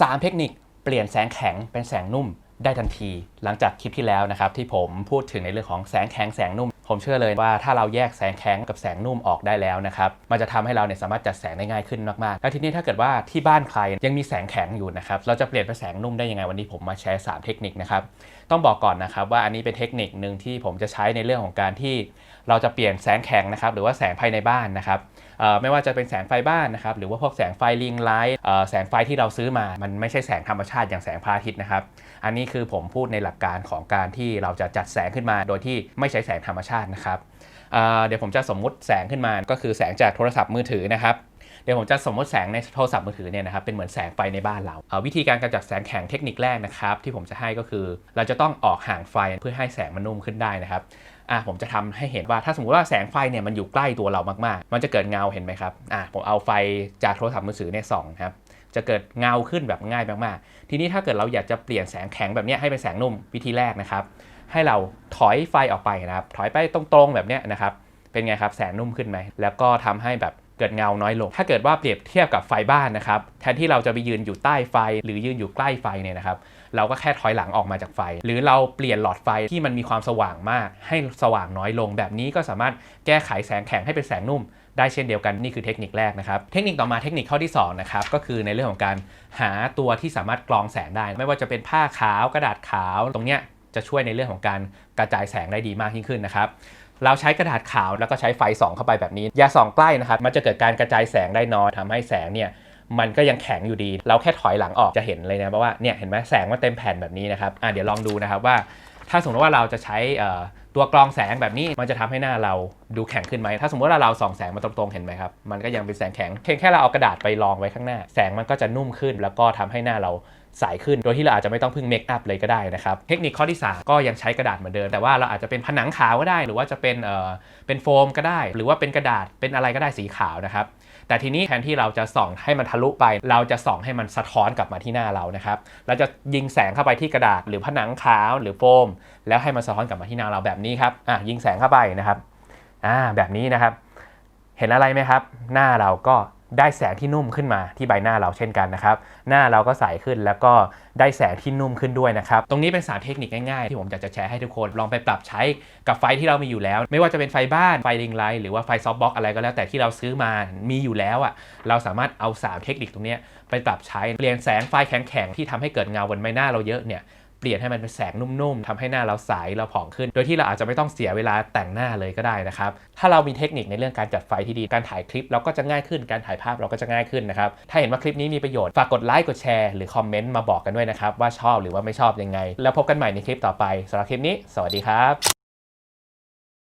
3 เทคนิคเปลี่ยนแสงแข็งเป็นแสงนุ่มได้ทันที หลังจากคลิปที่แล้วนะครับที่ผมพูดถึงในเรื่องของแสงแข็งแสงนุ่ม ผมเชื่อเลยว่าถ้าเราแยกแสงแข็งกับแสงนุ่มออกได้แล้วนะครับ มันจะทำให้เราเนี่ยสามารถจัดแสงได้ง่ายขึ้นมากๆ แล้วทีนี้ถ้าเกิดว่าที่บ้านใครยังมีแสงแข็งอยู่นะครับ เราจะเปลี่ยนเป็นแสงนุ่มได้ยังไงวันนี้ผมมาแชร์ 3 เทคนิคนะครับ ต้องบอกก่อนนะครับว่าอันนี้เป็นเทคนิคหนึ่งที่ผมจะใช้ในเรื่องของการที่เราจะเปลี่ยนแสงแข็งนะครับหรือว่าแสงภายในบ้านนะครับไม่ว่าจะเป็นแสงไฟบ้านนะครับหรือว่าพวกแสงไฟลิงไลท์แสงไฟที่เราซื้อมา มันไม่ใช่แสงธรรมชาติอย่างแสงพระอาทิตย์นะครับ อันนี้คือผมพูดในหลักการของการที่เราจะจัดแสงขึ้นมา โดยที่ไม่ใช้แสงธรรมชาตินะครับเเดี๋ยวผมจะสมมุติแสงขึ้นมาก็คือแสงจากโทรศัพท์มือถือนะครับเดี๋ยวผมจะสมมติแสงในโทรศัพท์มือถือเนี่ยนะครับเป็นเหมือนแสงไฟในบ้านเราเอ่อวิธีการกำจัดแสงแข็งเทคนิคแรกนะครับที่ผมจะให้ก็คือ เราจะต้องออกห่างไฟเพื่อให้แสงมันนุ่มขึ้นได้นะครับอะผมจะทำให้เห็นว่าถ้าสมมติว่าแสงไฟเนี่ยมันอยู่ใกล้ตัวเรามากๆ มันจะเกิดเงาเห็นไหมครับอะผมเอาไฟจากโทรศัพท์มือถือเนี่ยส่องครับจะเกิดเงาขึ้นแบบง่ายมากๆ ทีนี้ถ้าเกิดเราอยากจะเปลี่ยนแสงแข็งแบบนี้ให้เป็นแสงนุ่มวิธีแรกนะครับ ให้เราถอยไฟออกไปนะครับ ถอยไปตรงๆแบบนี้นะครับ เป็นไงครับแสงนุ่มขึ้นไหม แล้วก็ทำให้แบบเกิดเงาน้อยลง ถ้าเกิดว่าเปรียบเทียบกับไฟบ้านนะครับ แทนที่เราจะไปยืนอยู่ใต้ไฟ หรือยืนอยู่ใกล้ไฟเนี่ยนะครับ เราก็แค่ถอยหลังออกมาจากไฟ หรือเราเปลี่ยนหลอดไฟที่มันมีความสว่างมาก ให้สว่างน้อยลง แบบนี้ก็สามารถแก้ไขแสงแข็งให้เป็นแสงนุ่ม ได้เช่นเดียวกันนี่คือเทคนิคแรกนะครับ เทคนิคต่อมาเทคนิคข้อที่2นะครับก็คือในเรื่องของการหาตัวที่สามารถกรองแสงได้ ไม่ว่าจะเป็นผ้าขาวกระดาษขาวตรงเนี้ย จะช่วยในเรื่องของการกระจายแสงได้ดีมากยิ่งขึ้นนะครับเราใช้กระดาษขาวแล้วก็ใช้ไฟส่องเข้าไปแบบนี้อย่าส่องใกล้นะครับ มันจะเกิดการกระจายแสงได้น้อยทำให้แสงเนี่ยมันก็ยังแข็งอยู่ดี เราแค่ถอยหลังออกจะเห็นเลยนะเพราะว่าเนี่ยเห็นไหมแสงมันเต็มแผ่นแบบนี้นะครับอะเดี๋ยวลองดูนะครับว่า ถ้าสมมติว่าเราจะใช้ตัวกรองแสงแบบนี้มันจะทำให้หน้าเราดูแข็งขึ้นไหม ถ้าสมมติว่าเราส่องแสงมาตรงๆ เห็นไหมครับ มันก็ยังเป็นแสงแข็งเพียงแค่เราเอากระดาษไปรองไว้ข้างหน้า แสงมันก็จะนุ่มขึ้น แล้วก็ทำให้หน้าเรา ใสขึ้น โดยที่เราอาจจะไม่ต้องพึ่งเมคอัพเลยก็ได้นะครับเทคนิคข้อที่ 3 ก็ยังใช้กระดาษเหมือนเดิม แต่ว่าเราอาจจะเป็นผนังขาวก็ได้ หรือว่าจะเป็นเอ่อเป็นโฟมก็ได้ หรือว่าเป็นกระดาษเป็นอะไรก็ได้สีขาวนะครับแต่ทีนี้แทนที่เราจะส่องให้มันทะลุไป เราจะส่องให้มันสะท้อนกลับมาที่หน้าเรานะครับ เราจะยิงแสงเข้าไปที่กระดาษหรือผนังขาวหรือโฟม แล้วให้มันสะท้อนกลับมาที่หน้าเราแบบนี้ครับอะยิงแสงเข้าไปนะครับอ่าแบบนี้นะครับ เห็นอะไรไหมครับ หน้าเราก็ ได้แสงที่นุ่มขึ้นมาที่ใบหน้าเราเช่นกันนะครับ หน้าเราก็ใสขึ้นแล้วก็ได้แสงที่นุ่มขึ้นด้วยนะครับ ตรงนี้เป็นสามเทคนิคง่ายๆ ที่ผมอยากจะแชร์ให้ทุกคนลองไปปรับใช้กับไฟที่เรามีอยู่แล้ว ไม่ว่าจะเป็นไฟบ้านไฟริงไลท์หรือว่าไฟซอฟต์บ็อกอะไรก็แล้วแต่ที่เราซื้อมามีอยู่แล้วอะเราสามารถเอาสามเทคนิคตรงนี้ไปปรับใช้เปลี่ยนแสงไฟแข็งๆที่ทำให้เกิดเงาบนใบหน้าเราเยอะเนี่ย เปลี่ยนให้มันเป็นแสงนุ่มๆทำให้หน้าเราใสเราผ่องขึ้น โดยที่เราอาจจะไม่ต้องเสียเวลาแต่งหน้าเลยก็ได้นะครับ ถ้าเรามีเทคนิคในเรื่องการจัดไฟที่ดี การถ่ายคลิปเราก็จะง่ายขึ้น การถ่ายภาพเราก็จะง่ายขึ้นนะครับ ถ้าเห็นว่าคลิปนี้มีประโยชน์ ฝากกดไลค์กดแชร์หรือคอมเมนต์มาบอกกันด้วยนะครับว่าชอบหรือว่าไม่ชอบยังไง แล้วพบกันใหม่ในคลิปต่อไปสำหรับคลิปนี้ สวัสดีครับ